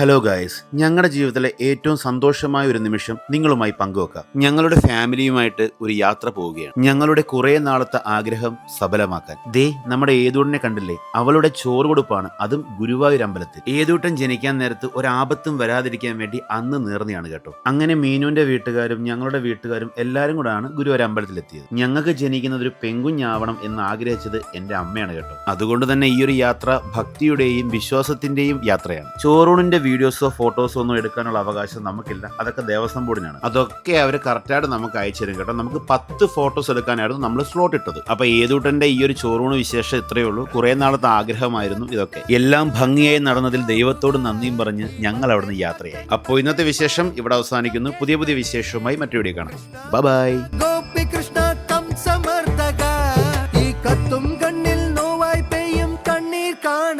Hello guys ഞങ്ങളുടെ ജീവിതത്തിലെ ഏറ്റവും സന്തോഷമായ ഒരു നിമിഷം നിങ്ങളുമായി പങ്കുവെക്കാം. ഞങ്ങളുടെ ഫാമിലിയുമായിട്ട് ഒരു യാത്ര പോവുകയാണ്. ഞങ്ങളുടെ കുറെ നാളത്തെ ആഗ്രഹം സഫലമാക്കാൻ ദേ നമ്മുടെ ഏതൂടിനെ കണ്ടില്ലേ? അവളുടെ ചോറ് കൊടുപ്പാണ്. അതും ഗുരുവായൂർ അമ്പലത്തിൽ. ഏതൂട്ടൻ ജനിക്കാൻ നേരത്ത് ഒരാപത്തും വരാതിരിക്കാൻ വേണ്ടി അന്ന് നേർന്നെയാണ് കേട്ടോ. അങ്ങനെ മീനുവിന്റെ വീട്ടുകാരും ഞങ്ങളുടെ വീട്ടുകാരും എല്ലാവരും കൂടാണ് ഗുരുവായൂർ അമ്പലത്തിലെത്തിയത്. ഞങ്ങൾക്ക് ജനിക്കുന്നത് ഒരു പെങ്കുഞ്ഞാവണം എന്ന് ആഗ്രഹിച്ചത് എന്റെ അമ്മയാണ് കേട്ടോ. അതുകൊണ്ട് തന്നെ ഈ ഒരു യാത്ര ഭക്തിയുടെയും വിശ്വാസത്തിന്റെയും യാത്രയാണ്. ചോറൂണിന്റെ വീഡിയോസോ ഫോട്ടോസോ ഒന്നും എടുക്കാനുള്ള അവകാശം നമുക്കില്ല. അതൊക്കെ ദേവസ്വം ബോർഡിനാണ്. അതൊക്കെ അവർ കറക്റ്റായിട്ട് നമുക്ക് അയച്ചു തരും കേട്ടോ. നമുക്ക് പത്ത് ഫോട്ടോസ് എടുക്കാനായിരുന്നു നമ്മൾ സ്ലോട്ട് ഇട്ടത്. അപ്പോൾ ഏതുട്ടന്റെ ഈ ഒരു ചോറൂണ് വിശേഷം ഇത്രയേ ഉള്ളൂ. കുറെ നാളത്തെ ആഗ്രഹമായിരുന്നു ഇതൊക്കെ. എല്ലാം ഭംഗിയായി നടന്നതിൽ ദൈവത്തോട് നന്ദിയും പറഞ്ഞ് ഞങ്ങൾ അവിടുന്ന് യാത്രയായി. അപ്പോൾ ഇന്നത്തെ വിശേഷം ഇവിടെ അവസാനിക്കുന്നു. പുതിയ പുതിയ വിശേഷവുമായി മറ്റു വീഡിയോ കാണാം. ബൈ ഗോപികൃഷ്ണ ഈ കത്തും കണ്ണിൽ നോവായി കണ്ണീർ കാണ.